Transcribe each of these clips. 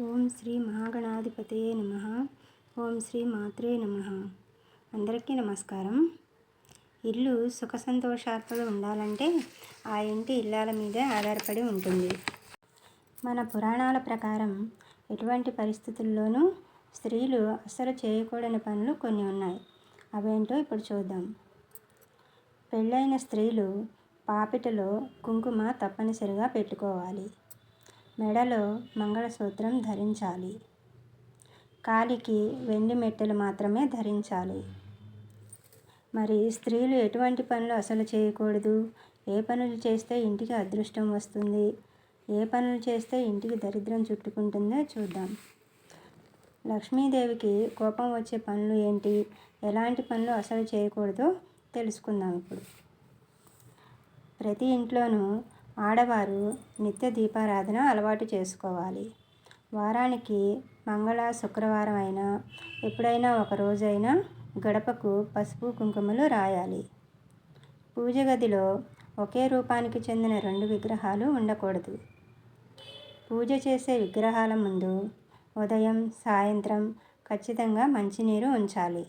ఓం శ్రీ మహాగణాధిపతయే నమ. ఓం శ్రీ మాత్రే నమ. అందరికీ నమస్కారం. ఇల్లు సుఖ సంతోషాలతో ఉండాలంటే ఆ ఇంటి ఇల్లాల మీదే ఆధారపడి ఉంటుంది. మన పురాణాల ప్రకారం ఎటువంటి పరిస్థితుల్లోనూ స్త్రీలు అస్సలు చేయకూడని పనులు కొన్ని ఉన్నాయి. అవేంటో ఇప్పుడు చూద్దాం. పెళ్ళైన స్త్రీలు పాపిటలో కుంకుమ తప్పనిసరిగా పెట్టుకోవాలి. మెడలో మంగళసూత్రం ధరించాలి. కాలికి వెండి మెట్టెలు మాత్రమే ధరించాలి. మరి స్త్రీలు ఎటువంటి పనులు అసలు చేయకూడదు? ఏ పనులు చేస్తే ఇంటికి అదృష్టం వస్తుంది? ఏ పనులు చేస్తే ఇంటికి దరిద్రం చుట్టుకుంటుందో చూద్దాం. లక్ష్మీదేవికి కోపం వచ్చే పనులు ఏంటి? ఎలాంటి పనులు అసలు చేయకూడదో తెలుసుకుందాం ఇప్పుడు. ప్రతి ఇంట్లోనూ ఆడవారు నిత్య దీపారాధన అలవాటు చేసుకోవాలి. వారానికి మంగళ శుక్రవారం అయినా ఎప్పుడైనా ఒక రోజైనా గడపకు పసుపు కుంకుమలు రాయాలి. పూజ గదిలో ఒకే రూపానికి చెందిన రెండు విగ్రహాలు ఉండకూడదు. పూజ చేసే విగ్రహాల ముందు ఉదయం సాయంత్రం ఖచ్చితంగా మంచినీరు ఉంచాలి.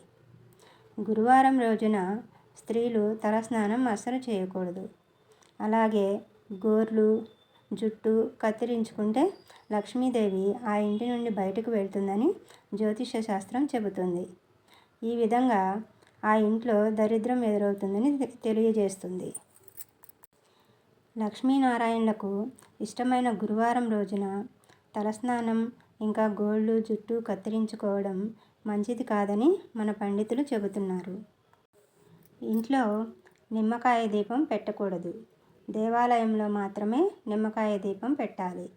గురువారం రోజున స్త్రీలు తలస్నానం అస్సలు చేయకూడదు. అలాగే గోర్లు జుట్టు కత్తిరించుకుంటే లక్ష్మీదేవి ఆ ఇంటి నుండి బయటకు వెళ్తుందని జ్యోతిష శాస్త్రం చెబుతుంది. ఈ విధంగా ఆ ఇంట్లో దరిద్రం ఎదురవుతుందని తెలియజేస్తుంది. లక్ష్మీనారాయణలకు ఇష్టమైన గురువారం రోజున తలస్నానం ఇంకా గోళ్ళు జుట్టు కత్తిరించుకోవడం మంచిది కాదని మన పండితులు చెబుతున్నారు. ఇంట్లో నిమ్మకాయ దీపం పెట్టకూడదు. దేవాలయంలో మాత్రమే నిమ్మకాయ దీపం పెట్టాలి.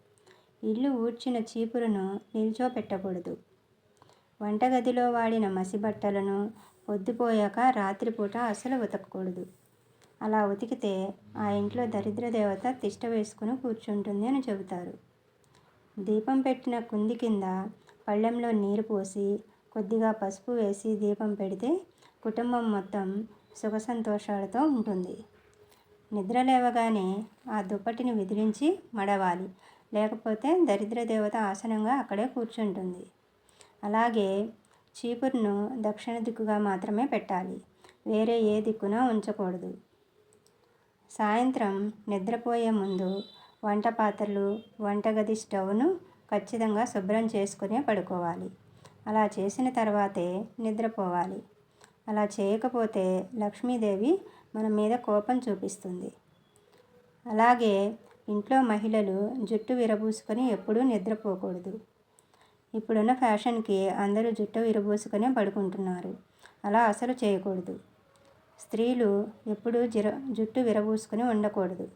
ఇల్లు ఊడ్చిన చీపురును నిల్చోపెట్టకూడదు. వంటగదిలో వాడిన మసిబట్టలను పొద్దుపోయాక రాత్రిపూట అసలు ఉతకకూడదు. అలా ఉతికితే ఆ ఇంట్లో దరిద్ర దేవత తిష్ట వేసుకుని కూర్చుంటుంది అని చెబుతారు. దీపం పెట్టిన కుంది కింద పళ్ళెంలో నీరు పోసి కొద్దిగా పసుపు వేసి దీపం పెడితే కుటుంబం మొత్తం సుఖ సంతోషాలతో ఉంటుంది. నిద్ర లేవగానే ఆ దుప్పటిని విదిలించి మడవాలి. లేకపోతే దరిద్ర దేవత ఆసనంగా అక్కడే కూర్చుంటుంది. అలాగే చీపురును దక్షిణ దిక్కుగా మాత్రమే పెట్టాలి. వేరే ఏ దిక్కున ఉంచకూడదు. సాయంత్రం నిద్రపోయే ముందు వంట పాత్రలు వంటగది స్టవ్ను ఖచ్చితంగా శుభ్రం చేసుకునే పడుకోవాలి. అలా చేసిన తర్వాతే నిద్రపోవాలి. అలా చేయకపోతే లక్ష్మీదేవి మన మీద కోపం చూపిస్తుంది. అలాగే ఇంట్లో మహిళలు జుట్టు విరబూసుకొని ఎప్పుడూ నిద్రపోకూడదు. ఇప్పుడున్న ఫ్యాషన్కి అందరూ జుట్టు విరబూసుకొని పడుకుంటున్నారు. అలా అసలు చేయకూడదు. స్త్రీలు ఎప్పుడూ జిర జుట్టు విరబూసుకొని ఉండకూడదు.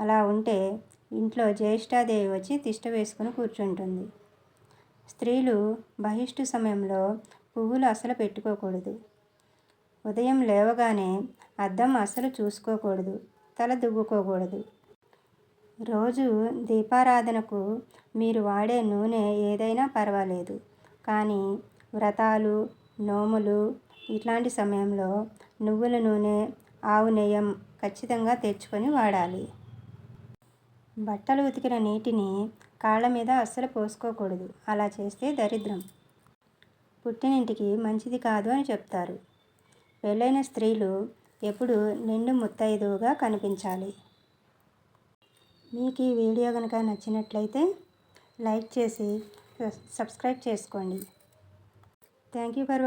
అలా ఉంటే ఇంట్లో జ్యేష్ఠాదేవి వచ్చి తిష్ట వేసుకుని కూర్చుంటుంది. స్త్రీలు బహిష్టు సమయంలో పువ్వులు అసలు పెట్టుకోకూడదు. ఉదయం లేవగానే అద్దం అస్సలు చూసుకోకూడదు తల దువ్వుకోకూడదు. రోజు దీపారాధనకు మీరు వాడే నూనె ఏదైనా పర్వాలేదు. కానీ వ్రతాలు నోములు ఇట్లాంటి సమయంలో నువ్వుల నూనె ఆవు నెయ్యం ఖచ్చితంగా తెచ్చుకొని వాడాలి. బట్టలు ఉతికిన నీటిని కాళ్ళ మీద అస్సలు పోసుకోకూడదు. అలా చేస్తే దరిద్రం. పుట్టినింటికి మంచిది కాదు అని చెప్తారు. పెళ్ళైన స్త్రీలు ఎప్పుడు నిండు ముత్తైదువుగా కనిపించాలి. మీకు ఈ వీడియో కనుక నచ్చినట్లయితే లైక్ చేసి సబ్స్క్రైబ్ చేసుకోండి. Thank you for